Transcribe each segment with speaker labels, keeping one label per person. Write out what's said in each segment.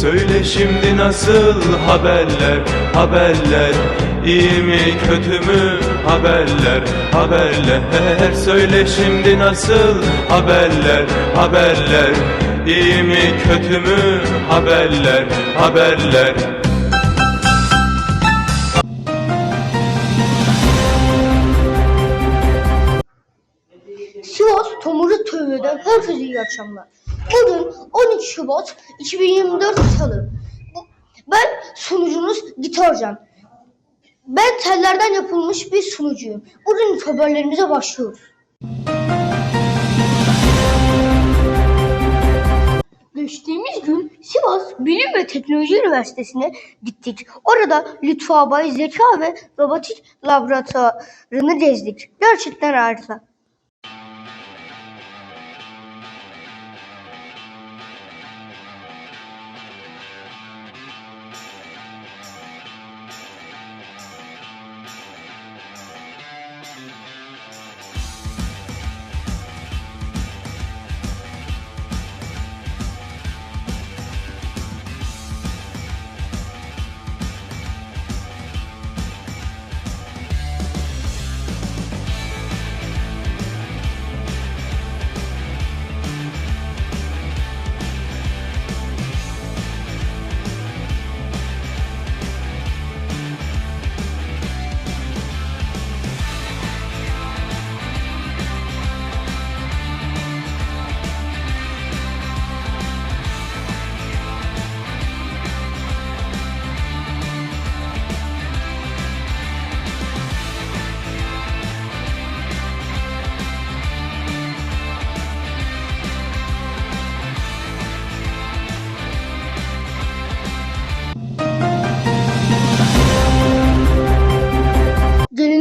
Speaker 1: Söyle şimdi nasıl haberler haberler? İyi mi kötü mü? Haberler haberler. Söyle şimdi nasıl haberler haberler? İyi mi kötü mü? Haberler haberler
Speaker 2: TV'den herkese iyi akşamlar. Bugün 13 Şubat 2024 Salı. Ben sunucunuz Gitarcan. Ben tellerden yapılmış bir sunucuyum. Bugün haberlerimize başlıyoruz. Geçtiğimiz gün Sivas Bilim ve Teknoloji Üniversitesi'ne gittik. Orada Lütfü Abay Zeka ve Robotik Laboratuvarını gezdik. Gerçekten harika.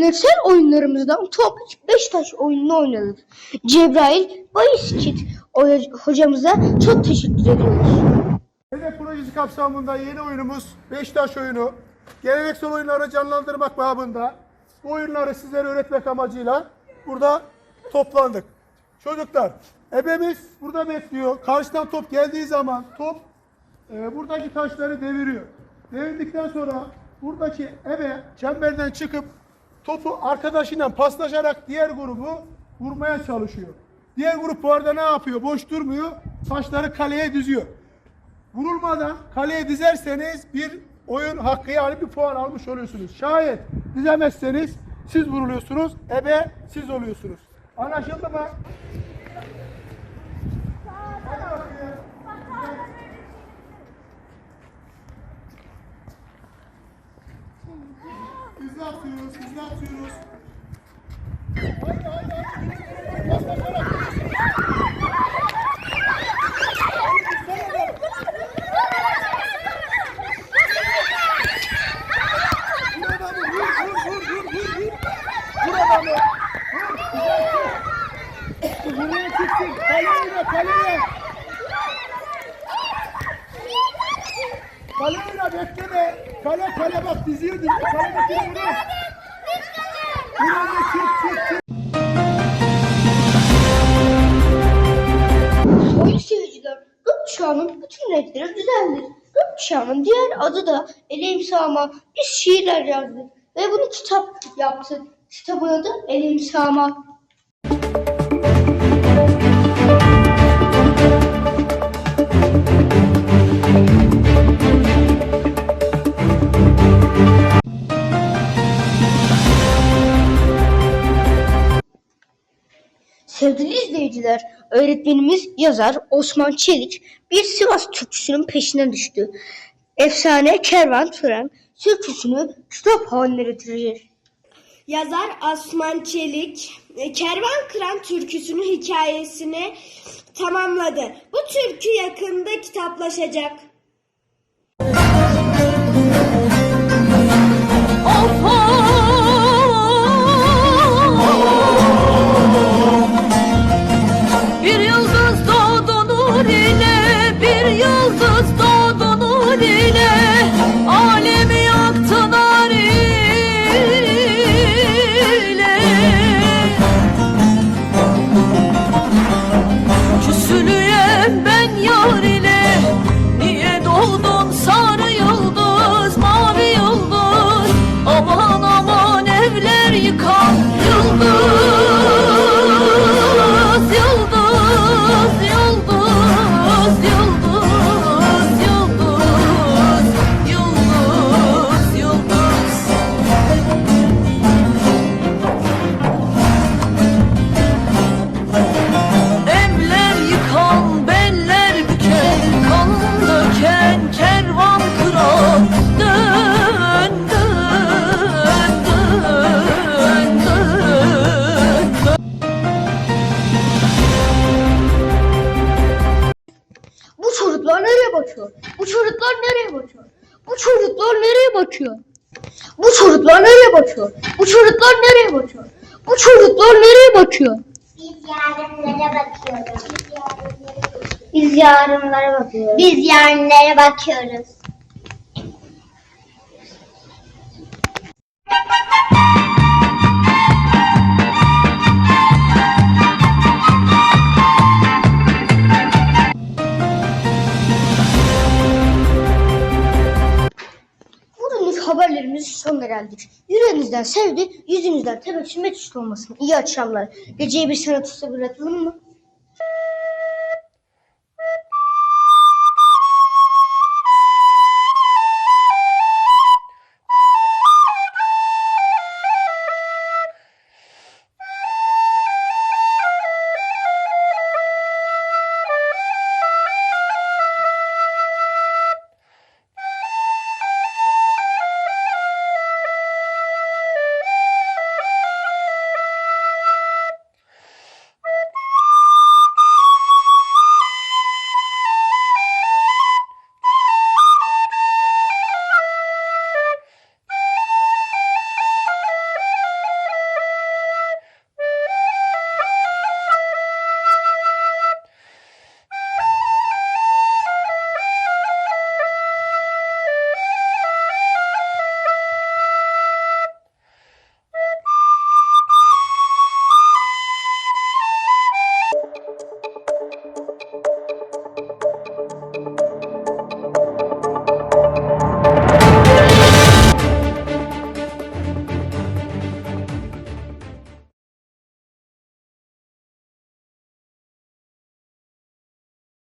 Speaker 2: Geleneksel oyunlarımızdan Topaç Beşiktaş oyununu oynadık. Cebrail Bayıskit hocamıza çok teşekkür ediyoruz.
Speaker 3: Hedef projesi kapsamında yeni oyunumuz Beşiktaş oyunu. Geleneksel oyunları canlandırmak babında bu oyunları sizlere öğretmek amacıyla burada toplandık. Çocuklar, ebemiz burada bekliyor. Karşıdan top geldiği zaman top e, buradaki taşları deviriyor. Devirdikten sonra buradaki ebe çemberden çıkıp topu arkadaşıyla paslaşarak diğer grubu vurmaya çalışıyor. Diğer grup bu arada ne yapıyor? Boş durmuyor. Taşları kaleye düzüyor. Vurulmadan kaleye dizerseniz bir oyun hakkı yani bir puan almış oluyorsunuz. Şayet dizemezseniz siz vuruluyorsunuz, ebe siz oluyorsunuz. Anlaşıldı mı? Hadi bakayım. Hızlı atıyoruz, hızlı atıyoruz. Haydi, haydi, haydi. Bas, bas, bas. Vurmaya çıksın. Kaleye, kaleye. Kaleye bekleme. Kale, kale bak diziyor, diziyor. Kaledekini vurur. Vur önce çık, çık, çık.
Speaker 2: Oyun seyirciler gökkuşağının bütün renkleri güzeldir. Gökkuşağının diğer adı da Eleyim Sağma. Biz şiirler yazdık ve bunu kitap yaptık. Kitabın adı Eleyim Sağma. Sevgili izleyiciler, öğretmenimiz yazar Osman Çelik bir Sivas türküsünün peşine düştü. Efsane Kervan Tören türküsünü kitap haline getirecek.
Speaker 4: Yazar Osman Çelik, e, Kervan Kıran türküsünün hikayesini tamamladı. Bu türkü yakında kitaplaşacak.
Speaker 2: Çocuklar nereye bakıyor? Bu çocuklar nereye bakıyor? Bu çocuklar nereye bakıyor? Bu çocuklar nereye bakıyor?
Speaker 5: Biz yarınlara bakıyoruz. Biz yarınlara bakıyoruz. Biz yarınlara bakıyoruz.
Speaker 2: Haberlerimiz sonuna geldik. Yüreğinizden sevdi, yüzünüzden tebessüm etmiş olmasın. İyi akşamlar. Geceyi bir sanat üstü bırakalım mı?